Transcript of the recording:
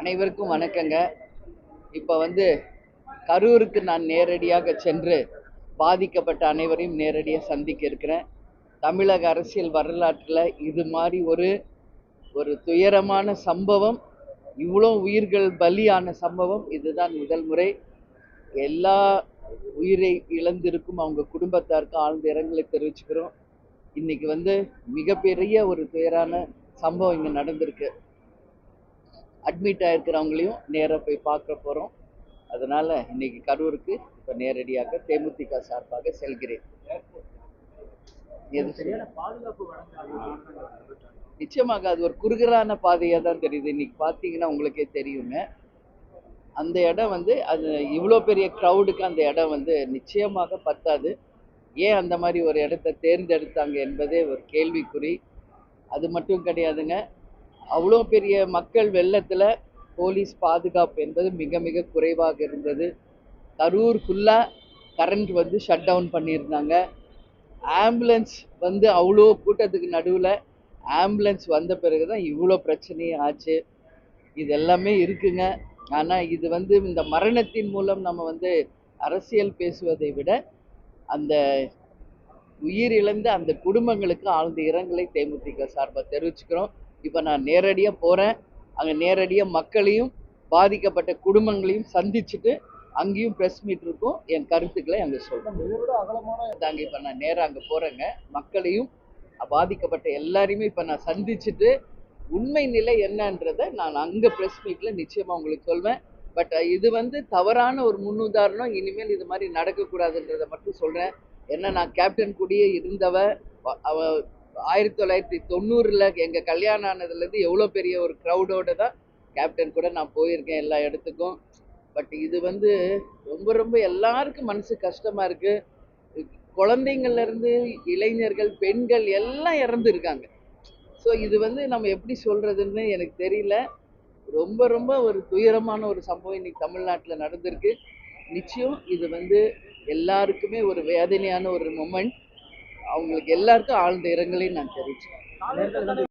அனைவருக்கும் வணக்கங்க. இப்போ வந்து கரூருக்கு நான் நேரடியாக சென்று பாதிக்கப்பட்ட அனைவரையும் நேரடியாக சந்திக்க இருக்கிறேன். தமிழக அரசியல் வரலாற்றில் இது மாதிரி ஒரு ஒரு துயரமான சம்பவம் இவ்வளோ உயிர்கள் பலியான சம்பவம் இதுதான் முதல் முறை. எல்லா உயிரை இழந்திருக்கும் அவங்க குடும்பத்தாருக்கும் ஆழ்ந்த இரங்கலை தெரிவிச்சுக்கிறோம். இன்னைக்கு வந்து மிகப்பெரிய ஒரு துயரான சம்பவம் இங்கே நடந்திருக்கு. அட்மிட் ஆயிருக்கிறவங்களையும் நேராக போய் பார்க்க போகிறோம் அதனால இன்னைக்கு கரூருக்கு இப்போ நேரடியாக தேமுதிக சார்பாக செல்கிறேன்? நிச்சயமாக அது ஒரு குறுகலான பாதையாக தான் தெரியுது. இன்னைக்கு பார்த்தீங்கன்னா உங்களுக்கே தெரியுங்க. அந்த இடம் வந்து அது இவ்வளோ பெரிய க்ரௌடுக்கு அந்த இடம் வந்து நிச்சயமாக பத்தாது. ஏன் அந்த மாதிரி ஒரு இடத்த தேர்ந்தெடுத்தாங்க என்பதே ஒரு கேள்விக்குறி. அது மட்டும் கிடையாதுங்க. அவ்வளோ பெரிய மக்கள் வெள்ளத்தில் போலீஸ் பாதுகாப்பு என்பது மிக மிக குறைவாக இருந்தது. கரூர் ஃபுல்லாக கரண்ட் வந்து ஷட் டவுன் பண்ணியிருந்தாங்க. ஆம்புலன்ஸ் வந்து அவ்வளோ கூட்டத்துக்கு நடுவில் ஆம்புலன்ஸ் வந்த பிறகு தான் இவ்வளோ பிரச்சனையே ஆச்சு. இது எல்லாமே இருக்குங்க. ஆனால் இது வந்து இந்த மரணத்தின் மூலம் நம்ம வந்து அரசியல் பேசுவதை விட அந்த உயிரிழந்த அந்த குடும்பங்களுக்கு ஆழ்ந்த இரங்கலை தேமுதிக சார்பாக தெரிவிச்சுக்கிறோம். இப்போ நான் நேரடியாக போகிறேன் அங்கே நேரடியாக மக்களையும் பாதிக்கப்பட்ட குடும்பங்களையும் சந்திச்சுட்டு அங்கேயும் ப்ரெஸ் மீட் இருக்கும். என் கருத்துக்களை அங்கே சொல்கிறேன் தாங்க இப்போ நான் நேராக அங்கே போகிறேங்க மக்களையும் பாதிக்கப்பட்ட எல்லாரையுமே இப்போ நான் சந்திச்சுட்டு உண்மை நிலை என்னன்றதை நான் அங்கே ப்ரெஸ் மீட்டில் நிச்சயமாக உங்களுக்கு சொல்வேன். பட் இது வந்து தவறான ஒரு முன்னுதாரணம். இனிமேல் இது மாதிரி நடக்கக்கூடாதுன்றதை மட்டும் சொல்கிறேன் ஏன்னா நான் கேப்டன் கூடயே இருந்தவ அவ ஆயிரத்தி தொள்ளாயிரத்தி தொண்ணூறில் எங்கள் கல்யாணம் ஆனதுலேருந்து எவ்வளோ பெரிய ஒரு க்ரௌடோடு தான் கேப்டன் கூட நான் போயிருக்கேன் எல்லா இடத்துக்கும். பட் இது வந்து ரொம்ப ரொம்ப எல்லாருக்கும் மனசு கஷ்டமாக இருக்குது குழந்தைங்கள்லேருந்து இளைஞர்கள் பெண்கள் எல்லாம் இறந்துருக்காங்க ஸோ இது வந்து நம்ம எப்படி சொல்கிறதுன்னு எனக்கு தெரியல. ரொம்ப ரொம்ப ஒரு துயரமான ஒரு சம்பவம் இன்னைக்கு தமிழ்நாட்டில் நடந்திருக்கு. நிச்சயம் இது வந்து எல்லாருக்குமே ஒரு வேதனையான ஒரு மொமெண்ட் அவங்களுக்கு எல்லாருக்கும் ஆழ்ந்த இரங்கலையும் நான் தெரிவிச்சேன்